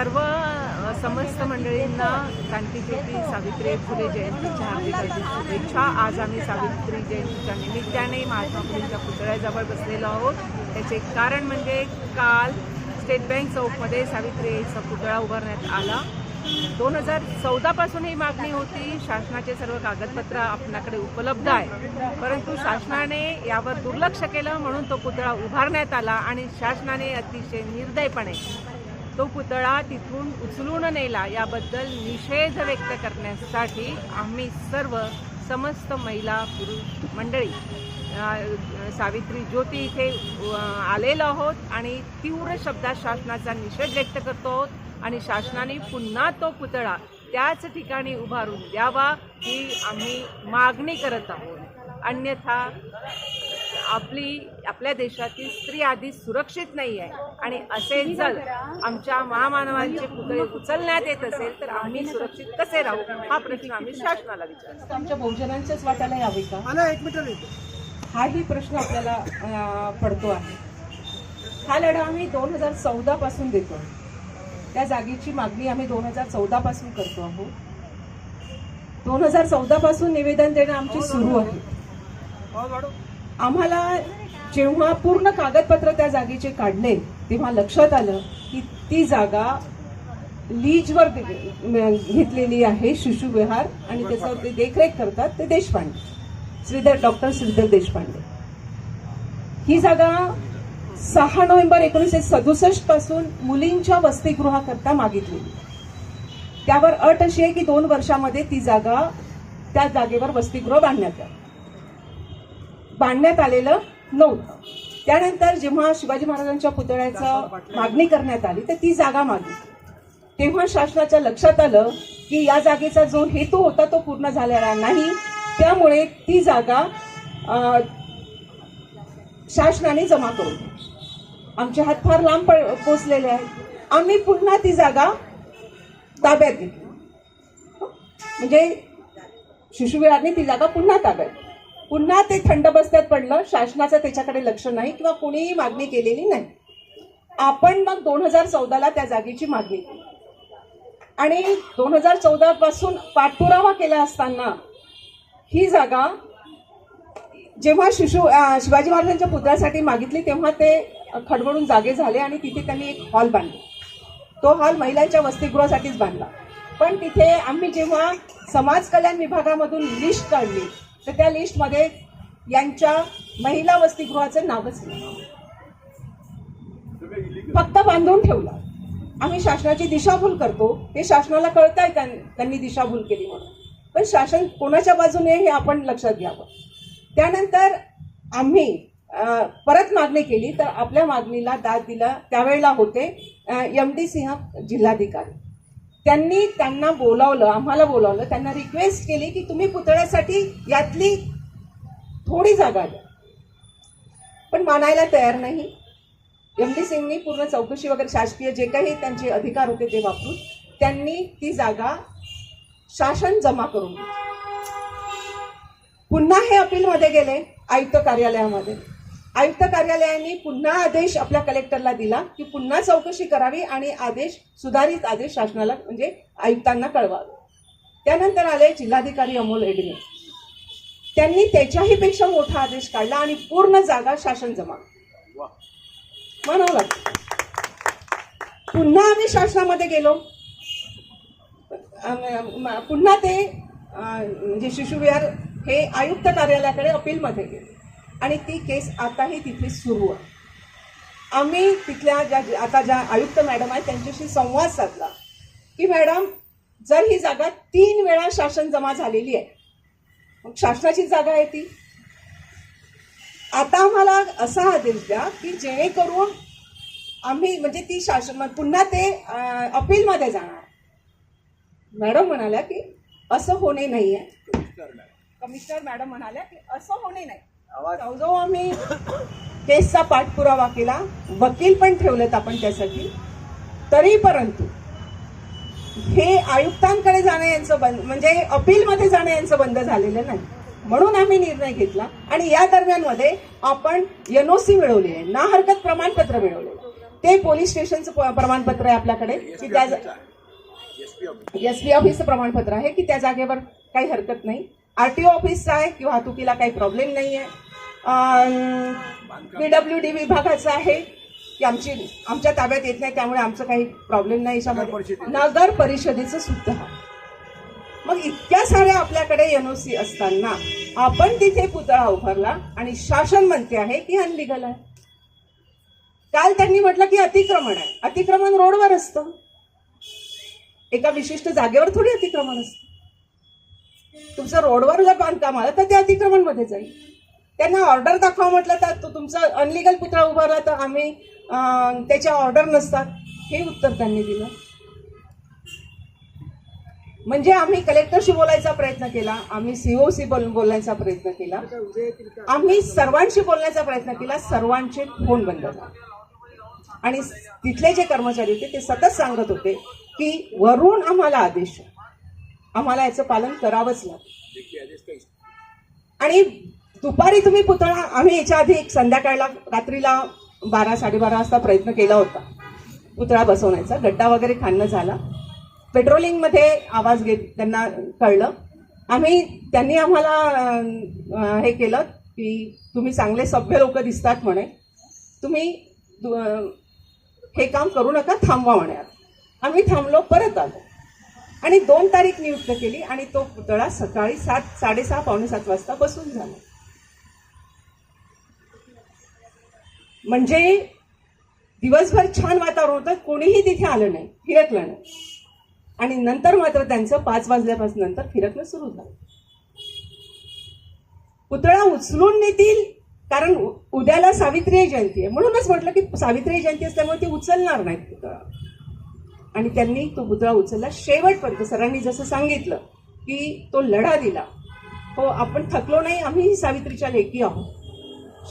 सर्व समस्त मंडळींना क्रांतीज्योती सावित्री फुले जयंतीच्या हार्दिक हार्दिक शुभेच्छा. आज आम्ही सावित्री जयंतीच्या निमित्ताने महात्मा फुलेंच्या पुतळ्याजवळ बसलेलो आहोत. त्याचे कारण म्हणजे काल स्टेट बँक चौकमध्ये सावित्रीचा पुतळा उभारण्यात आला. दोन हजार चौदापासून ही मागणी होती. शासनाचे सर्व कागदपत्र आपणाकडे उपलब्ध आहे परंतु शासनाने यावर दुर्लक्ष केलं म्हणून तो पुतळा उभारण्यात आला आणि शासनाने अतिशय निर्दयपणे तो पुतळा तिथून उचलून नेला. याबद्दल निषेध व्यक्त करण्यासाठी आम्ही सर्व समस्त महिला पुरुष मंडळी सावित्री ज्योती इथे आलेलो आहोत आणि तीव्र शब्दात शासनाचा निषेध व्यक्त करतो आहोत आणि शासनाने पुन्हा तो पुतळा त्याच ठिकाणी उभारून द्यावा ही आम्ही मागणी करत आहोत. अन्यथा आपली आपल्या देशातील स्त्री आधी सुरक्षित नाही आहे. आणि असे जर आमच्या महामानवांचे पुतळे उचलण्यात येत असेल तर आम्ही सुरक्षित कसे राहू? हा प्रश्न आम्ही शासनाला विचारतो. आमच्या बहुजनांच्याच वाट्याला यावे का? मला एक मीटर येतो हाही प्रश्न आपल्याला पडतो आहे. हा लढा आम्ही दोन हजार चौदा पासून देतो त्या जागेची मागणी आम्ही दोन हजार चौदा पासून करतो आहोत. दोन हजार चौदा पासून निवेदन देणं आमची सुरू आहे. आवाज वाढव. आम्हाला जेव्हा पूर्ण कागदपत्र त्या जागेचे काढले तेव्हा लक्षात आलं की ती जागा लीजवर घेतलेली आहे शिशुविहार आणि त्याचा ते देखरेख करतात ते देशपांडे. श्रीधर डॉक्टर श्रीधर देशपांडे. ही जागा सहा नोव्हेंबर एकोणीसशे सदुसष्टपासून मुलींच्या वसतिगृहाकरता मागितलेली त्यावर अट अशी आहे की दोन वर्षामध्ये ती जागा त्या जागेवर वसतिगृह बांधण्यात यावं. बांधण्यात आलेलं नव्हतं. त्यानंतर जेव्हा शिवाजी महाराजांच्या पुतळ्याचं मागणी करण्यात आली तर ती जागा मागितली तेव्हा शासनाच्या लक्षात आलं की या जागेचा जो हेतू होता तो पूर्ण झालेला नाही. त्यामुळे ती जागा शासनाने जमा करून. आमचे हात फार लांब प- पोचलेले आहेत. आम्ही पुन्हा ती जागा ताब्यात घेतली. म्हणजे शिशुविहारने ती जागा पुन्हा ताब्यात. पुन्हा ते थंड बस्त्यात पडलं शासनाचं त्याच्याकडे लक्ष नाही किंवा कोणीही मागणी केलेली नाही. आपण मग दोन हजार चौदाला त्या जागेची मागणी केली. आणि दोन हजार चौदापासून पाठपुरावा केला असताना ही जागा जेव्हा शिशु शिवाजी महाराजांच्या पुत्रासाठी मागितली तेव्हा ते खडबडून जागे झाले आणि तिथे त्यांनी एक हॉल बांधला. तो हॉल महिलांच्या वसतिगृहासाठीच बांधला. पण तिथे आम्ही जेव्हा समाज कल्याण विभागामधून लिस्ट काढली तर त्या लिस्टमध्ये यांच्या महिला वसतिगृहाचं नावच नाही फक्त बांधून ठेवलं. आम्ही शासनाची दिशाभूल करतो. हे शासनाला कळत आहे त्यांनी दिशाभूल केली म्हणून. पण शासन कोणाच्या बाजूने हे आपण लक्षात घ्यावं? त्यानंतर आम्ही परत मागणी केली. तर आपल्या मागणीला दाद दिला. त्यावेळेला होते एम डी सिंह जिल्हाधिकारी. त्यांनी त्यांना बोलावलं आम्हाला बोलावलं त्यांना रिक्वेस्ट केली की तुम्ही पुतळ्यासाठी यातली थोडी जागा द्या. पण मानायला तयार नाही. एम डी सिंगनी पूर्ण चौकशी वगैरे शासकीय जे काही त्यांचे अधिकार होते ते वापरून त्यांनी ती जागा शासन जमा करून पुन्हा हे अपीलमध्ये गेले आयुक्त कार्यालयामध्ये. आयुक्त कार्यालयाने पुन्हा आदेश आपल्या कलेक्टरला दिला की पुन्हा चौकशी करावी आणि आदेश सुधारित आदेश शासनाला म्हणजे आयुक्तांना कळवावे. त्यानंतर आले जिल्हाधिकारी अमोल एडने. त्यांनी त्याच्याही पेक्षा मोठा आदेश काढला आणि पूर्ण जागा शासन जमा म्हणावं लागतं पुन्हा आम्ही शासनामध्ये गेलो. पुन्हा ते म्हणजे शिशुविहार हे आयुक्त कार्यालयाकडे अपीलमध्ये गेले. आणि ती केस आताही तिथे सुरू आहे. आम्ही तिथल्या ज्या आता ज्या आयुक्त मॅडम आहेत त्यांच्याशी संवाद साधला की मॅडम जर ही जागा तीन वेळा शासन जमा झालेली आहे मग शासनाची जागा आहे ती. आता आम्हाला असा आदेश द्या की जेणेकरून आम्ही म्हणजे ती शासन पुन्हा ते अपीलमध्ये जाणार. मॅडम म्हणाल्या की असं होणे नाही आहे कमिशनर मॅडम म्हणाल्या की असं होणे नाही. जवळजवळ आम्ही. केसचा पाठपुरावा केला. वकील पण ठेवलेत आपण त्यासाठी. तरी परंतु हे आयुक्तांकडे जाणं यांचं बंद म्हणजे अपीलमध्ये जाणं यांचं बंद झालेलं नाही. म्हणून आम्ही निर्णय घेतला. आणि या दरम्यानमध्ये आपण एनओसी मिळवली आहे. ना हरकत प्रमाणपत्र मिळवले. ते पोलीस स्टेशनचं प्रमाणपत्र आहे आपल्याकडे. की त्या एस पी ऑफिसचं प्रमाणपत्र आहे की त्या जागेवर काही हरकत नाही. आरटीओ ऑफिसचं आहे की वाहतुकीला काही प्रॉब्लेम नाही आहे पीडब्ल्यू डी विभागाचं आहे की आमची आमच्या ताब्यात येत नाही त्यामुळे आमचं काही प्रॉब्लेम नाही याच्यामध्ये. नगर परिषदेचं सुद्धा. मग इतक्या साऱ्या आपल्याकडे एनओसी असताना आपण तिथे पुतळा उभारला आणि शासन म्हणते आहे की अनलिगल आहे. काल त्यांनी म्हटलं की अतिक्रमण आहे. अतिक्रमण रोडवर असतं. एका विशिष्ट जागेवर थोडी अतिक्रमण असतं. तुमचं रोडवर जर बांधकाम आलं तर ते अतिक्रमणमध्ये जाईल. त्यांना ऑर्डर दाखवा म्हटलं तर तो तुमचा अनलिगल पुतळा उभारला तर आम्ही त्याच्या ऑर्डर नसतात. हे उत्तर त्यांनी दिलं. म्हणजे आम्ही कलेक्टरशी बोलायचा प्रयत्न केला आम्ही सीओशी बोल बोलण्याचा प्रयत्न केला. आम्ही सर्वांशी बोलण्याचा प्रयत्न केला सर्वांचे फोन बंद झाले. आणि तिथले जे कर्मचारी होते ते सतत सांगत होते की वरून आम्हाला आदेश आहे. आम्हाला याचं पालन करावंच लागेल. आणि दुपारी तुम्ही पुतळा आम्ही याच्या आधी एक संध्याकाळला रात्रीला बारा साडेबारा वाजता प्रयत्न केला होता. पुतळा बसवण्याचा गड्डा वगैरे खाणं झाला. पेट्रोलिंगमध्ये आवाज घेत त्यांना कळलं. आम्ही त्यांनी आम्हाला हे केलं की तुम्ही चांगले सभ्य लोक दिसतात म्हणे. तुम्ही हे काम करू नका थांबवा म्हणे. आम्ही थांबलो परत आलो. आणि दोन तारीख नियुक्त केली आणि तो पुतळा सकाळी सात साडेसहा पावणे सात वाजता बसून झाला. म्हणजे दिवसभर छान वातावरण होतं कोणीही तिथे आलं नाही फिरकलं नाही. आणि नंतर मात्र त्यांचं पाच वाजल्यापासून नंतर फिरकणं सुरू झालं. पुतळा उचलून नेतील कारण उद्याला सावित्री जयंती आहे. म्हणूनच म्हटलं की सावित्री जयंती असल्यामुळे ते उचलणार नाहीत पुतळा. आणि त्यांनी तो पुतळा उचलला. शेवटपर्यंत सरांनी जसं सांगितलं की तो लढा दिला. हो आपण थकलो नाही आम्ही सावित्रीच्या लेखी आहोत.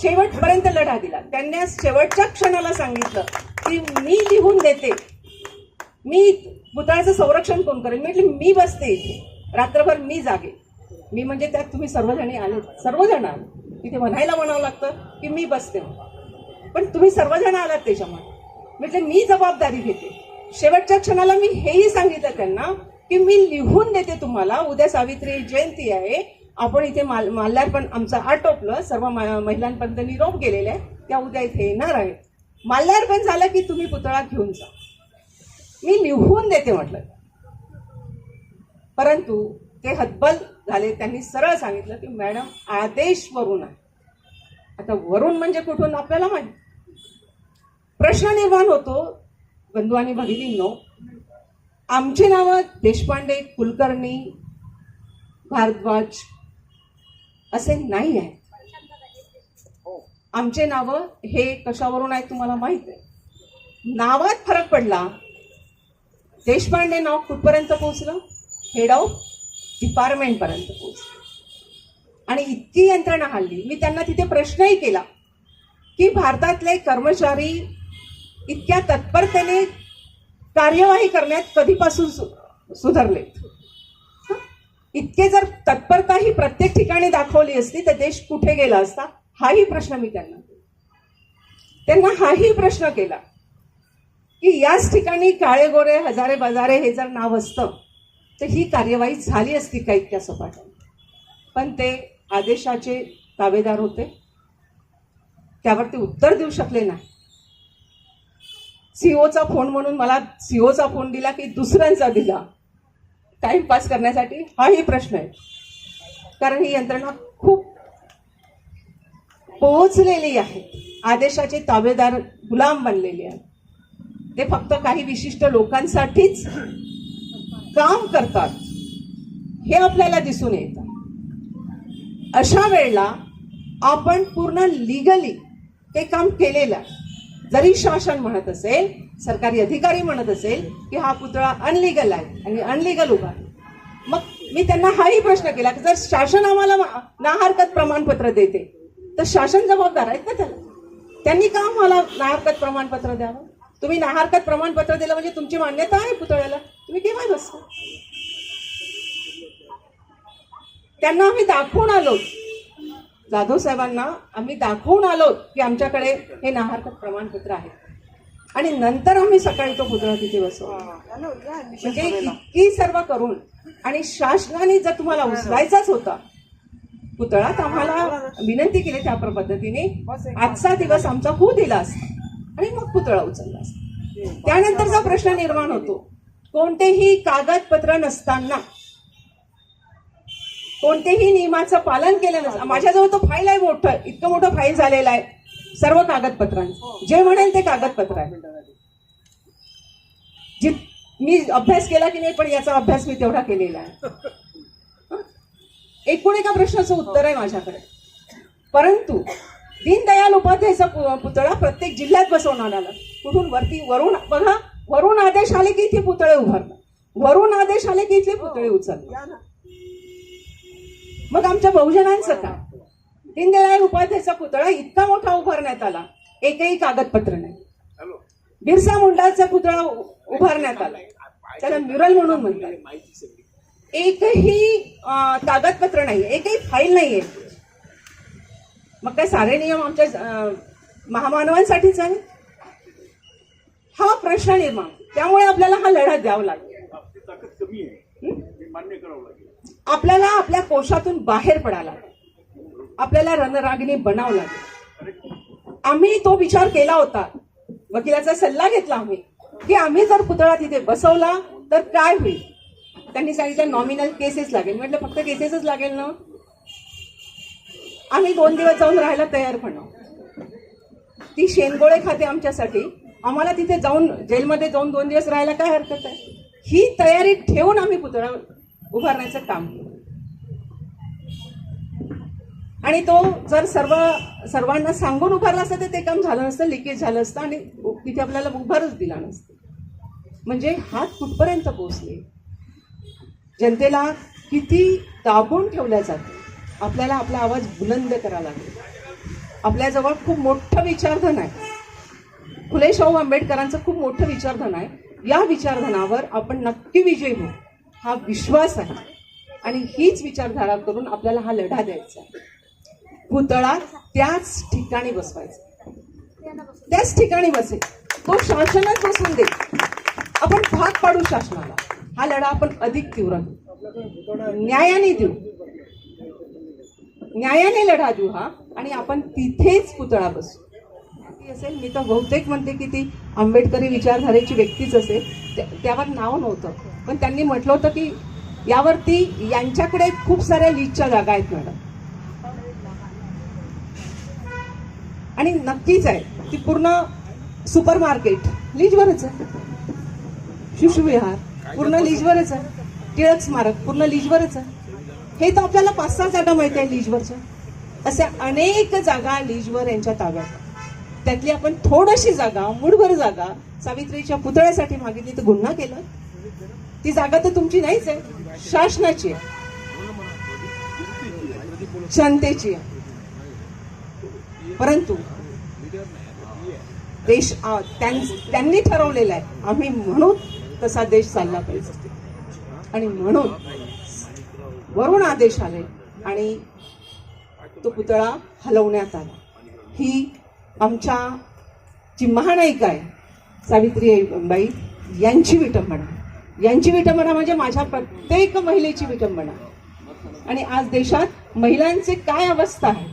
शेवटपर्यंत लढा दिला. त्यांनी शेवटच्या क्षणाला सांगितलं की मी लिहून देते. मी पुतळ्याचं संरक्षण कोण करेल? मी म्हटलं मी बसते इथे. रात्रभर मी जागे. मी म्हणजे त्यात तुम्ही सर्वजणी आले. सर्वजण आले. तिथे म्हणायला म्हणावं लागतं की मी बसते पण तुम्ही सर्वजण आलात त्याच्यामध्ये म्हटलं मी जबाबदारी घेते. शेवटच्या क्षणाला मी हेही सांगितलं त्यांना की मी लिहून देते तुम्हाला. उद्या सावित्री जयंती आहे. आपण इथे माल माल्यार्पण आमचं आटोपलं सर्व महिलांपर्यंत निरोप गेलेले आहे त्या उद्या इथे येणार आहेत. माल्यार्पण झालं की तुम्ही पुतळा घेऊन जा. मी लिहून देते म्हटलं. परंतु ते हतबल झाले. त्यांनी सरळ सांगितलं की मॅडम आदेश वरून आहे. आता वरून म्हणजे कुठून? आपल्याला माहिती. प्रश्न निर्माण होतो. बंधू आणि भगिनींनो आमची नावं देशपांडे कुलकर्णी भारद्वाज असे नाही आहे. आमचे नावं हे कशावरून आहेत तुम्हाला माहीत आहे? नावात फरक पडला. देशपांडे नाव कुठपर्यंत पोहोचलं? हेड ऑफ डिपार्टमेंटपर्यंत पोहोचलं. आणि इतकी यंत्रणा हल्ली मी त्यांना तिथे प्रश्नही केला की भारतातले कर्मचारी इतक्या तत्परतेने कार्यवाही करण्यात कधीपासून सु- सुधारलेत. इतके जर तत्परता ही प्रत्येक ठिकाणी दाखवली असती तर देश कुठे गेला असता? हाही प्रश्न मी त्यांना त्यांना हाही प्रश्न केला की याच ठिकाणी काळे गोरे हजारे बाजारे हे जर नाव असतं तर ही कार्यवाही झाली असती का इतक्या सपाटाने पण ते आदेशाचे दावेदार होते. त्यावर ते उत्तर देऊ शकले नाही. सीओचा फोन म्हणून मला सीओचा फोन दिला की दुसऱ्यांचा दिला. टाइमपास करण्यासाठी हाही प्रश्न आहे. कारण ही यंत्रणा खूप पोहोचलेली आहे. आदेशाचे ताबेदार गुलाम बनलेले आहेत. ते फक्त काही विशिष्ट लोकांसाठीच काम करतात. हे आपल्याला दिसून येतं. अशा वेळेला आपण पूर्ण लिगली ते काम केलेलं आहे. जरी शासन म्हणत असेल सरकारी अधिकारी म्हणत असेल की हा पुतळा अनलिगल आहे आणि अनलिगल उभा आहे. मग मी त्यांना हाही प्रश्न केला की जर शासन आम्हाला ना हरकत प्रमाणपत्र देते तर शासन जबाबदार आहेत ना त्याला? त्यांनी का आम्हाला नाहरकत प्रमाणपत्र द्यावं? तुम्ही नाहरकत प्रमाणपत्र दिलं म्हणजे तुमची मान्यता आहे पुतळ्याला. तुम्ही केव्हा बसता? त्यांना आम्ही दाखवून आलो जाधव साहेबांना आम्ही दाखवून आलो की आमच्याकडे हे नाहरकत प्रमाणपत्र आहे. आणि नंतर आम्ही सकाळी तो पुतळा तिथे बसवला. म्हणजे इतकी सर्व करून आणि शासनाने जर तुम्हाला उचलायचाच होता पुतळा तर आम्हाला विनंती केली त्या पद्धतीने आजचा दिवस आमचा होऊ दिला असता आणि मग पुतळा उचलला असता. त्यानंतरचा प्रश्न निर्माण होतो कोणतेही कागदपत्र नसताना कोणतेही नियमाचं पालन केलं नसतं. माझ्याजवळ तो फाईल आहे मोठं. इतकं मोठं फाईल झालेलं आहे. सर्व कागदपत्रांचं. जे म्हणेल ते कागदपत्र आहे. जित मी अभ्यास केला की नाही पण याचा अभ्यास मी तेवढा केलेला आहे. एकूण एका प्रश्नाचं उत्तर आहे माझ्याकडे. परंतु दीनदयाल उपाध्यायचा पुतळा प्रत्येक जिल्ह्यात बसवणार आला. कुठून? वरती वरून बघा. वरून आदेश आले की इथे पुतळे उभारणार वरून आदेश आले की इथले पुतळे उचलणार मग आमच्या बहुजनांचं काय दीनदयाल उपाध्यायचा पुतळा इतका मोठा उभारण्यात आला. एकही कागदपत्र नाही. बिरसा मुंडाचा पुतळा उभारण्यात आला. त्याला म्युरल म्हणून म्हणतात. एकही कागदपत्र नाही एकही फाईल नाहीये. मग काय सारे नियम आमच्या महामानवांसाठीच आहे? हा प्रश्न निर्माण. त्यामुळे आपल्याला हा लढा द्यावा लागेल. आहे. मान्य करावं लागेल. आपल्याला आपल्या कोशातून बाहेर पडायला लागेल. आपल्याला रणरागिणी बनावं लागेल. आम्ही तो विचार केला होता. वकिलाचा सल्ला घेतला आम्ही. की आम्ही जर पुतळा तिथे बसवला तर काय होईल? त्यांनी सांगितलं नॉमिनल केसेस लागेल. म्हटलं फक्त केसेसच लागेल ना? आम्ही दोन दिवस जाऊन राहायला तयार पण ती शेनगोळे खाते आमच्यासाठी. आम्हाला तिथे जाऊन जेलमध्ये जाऊन दोन दिवस राहायला काय हरकत आहे? ही तयारी ठेवून आम्ही पुतळा उभारण्याचं काम. केलं आणि तो जर सर्व सर्वांना सांगून उभारला असता तर ते काम झालं नसतं लिकेज झालं असतं आणि तिथे आपल्याला उभारच दिला नसतं. म्हणजे हात कुठपर्यंत पोचले जनतेला किती दाबून ठेवल्या जाते? आपल्याला आपला आवाज बुलंद करावा लागेल आपल्याजवळ खूप मोठं विचारधन आहे. फुले शाहू आंबेडकरांचं खूप मोठं विचारधन आहे. या विचारधनावर आपण नक्की विजयी होऊ. हा विश्वास आहे. आणि हीच विचारधारा करून आपल्याला हा लढा द्यायचा आहे. पुतळा त्याच ठिकाणी बसवायचा. त्याच ठिकाणी बसेल तो शासनच बसून दे. आपण भाग पाडू शासनाला. हा लढा आपण अधिक तीव्र न्यायाने देऊ. न्यायाने लढा देऊ हा. आणि आपण तिथेच पुतळा बसू. ती असेल मी तर बहुतेक म्हणते की ती आंबेडकरी विचारधारेची व्यक्तीच असेल. त्यावर नाव नव्हतं. पण त्यांनी म्हटलं होतं की यावरती यांच्याकडे खूप साऱ्या लीजच्या जागा आहेत मॅडम. आणि नक्कीच आहे ती पूर्ण सुपर मार्केट लीजवरच आहे. शिशुविहार पूर्ण लीजवरच आहे. टिळक स्मारक पूर्ण लीजवरच आहे. हे तर आपल्याला पाच सहा जागा माहिती आहे लीजवरच्या. अशा अनेक जागा लीजवर यांच्या ताब्यात त्यातली आपण थोडीशी जागा मुठभर जागा सावित्रीच्या पुतळ्यासाठी मागितली तर गुन्हा केला. ती जागा तर तुमची नाहीच आहे. शासनाची आहे. जनतेची आहे. परंतु देश त्यांनी ठरवलेला आहे. आम्ही म्हणून तसा देश चालला पाहिजे. आणि म्हणून वरून आदेश आले आणि तो पुतळा हलवण्यात आला. ही आमच्या जी महानायिका आहे सावित्रीबाई यांची विटंबना. यांची विटंबना म्हणजे माझ्या प्रत्येक महिलेची विटंबना. आणि आज देशात महिलांचे काय अवस्था आहे?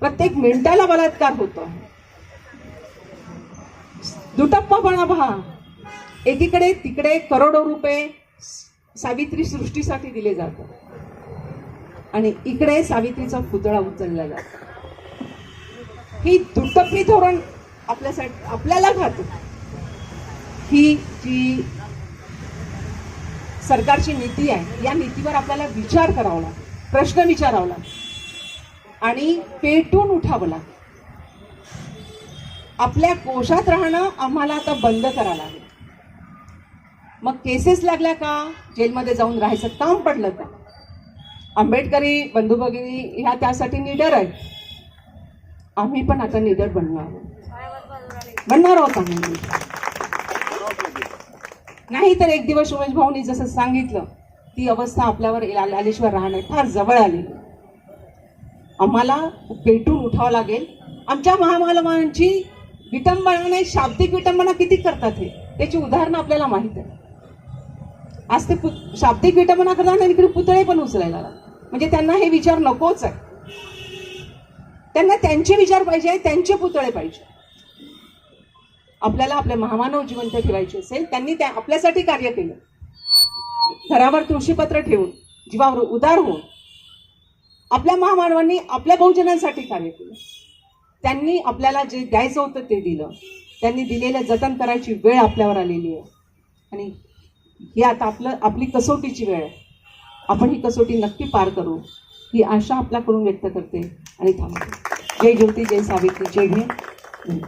प्रत्येक मिनिटाला बलात्कार होतो. दुटप्पापणा पहा. एकीकडे तिकडे करोडो रुपये सावित्री सृष्टीसाठी दिले जातात. आणि इकडे सावित्रीचा पुतळा उचलला जातो. ही दुटप्पी धोरण आपल्यासाठी आपल्याला खातो ही जी सरकारची नीती आहे या नीतीवर आपल्याला विचार करावा लागेल प्रश्न विचारावा लागेल. आणि पेटून उठावं लागेल. आपल्या कोशात राहणं आम्हाला आता बंद करावं लागेल. मग केसेस लागल्या का? जेलमध्ये जाऊन राहायचं काम पडलं का? आंबेडकरी बंधू भगिनी ह्या त्यासाठी निडर आहेत. आम्ही पण आता निडर बनणार आहोत. बनणार आहोत आम्ही. नाही तर एक दिवस उमेश भाऊनी जसं सांगितलं ती अवस्था आपल्यावर आल्याशिवाय राहणं फार जवळ आली. आम्हाला पेटून उठावं लागेल. आमच्या महामालवांची विटंबना शाब्दिक विटंबना किती करतात हे? त्याची उदाहरणं आपल्याला माहीत आहे आज ते पु- शाब्दिक विटंबना करतात आणि इकडे पुतळे पण उचलायला लागतात. म्हणजे त्यांना हे विचार नकोच आहे त्यांना त्यांचे विचार पाहिजे त्यांचे पुतळे पाहिजे. आपल्याला आपले महामानव जिवंत ठेवायचे असेल त्यांनी त्या आपल्यासाठी कार्य केलं. घरावर तुळशीपत्र ठेवून जीवावर उदार होऊन आपल्या महामानवांनी आपल्या बहुजनांसाठी कार्य केलं. त्यांनी आपल्याला जे द्यायचं होतं ते दिलं. त्यांनी दिलेलं जतन करायची वेळ आपल्यावर आलेली आहे. आणि ही आता आपलं आपली कसोटीची वेळ आहे. आपण ही कसोटी नक्की पार करू. ही आशा आपल्याकडून व्यक्त करते. आणि थांबते जय ज्योती जय सावित्री जय भीम.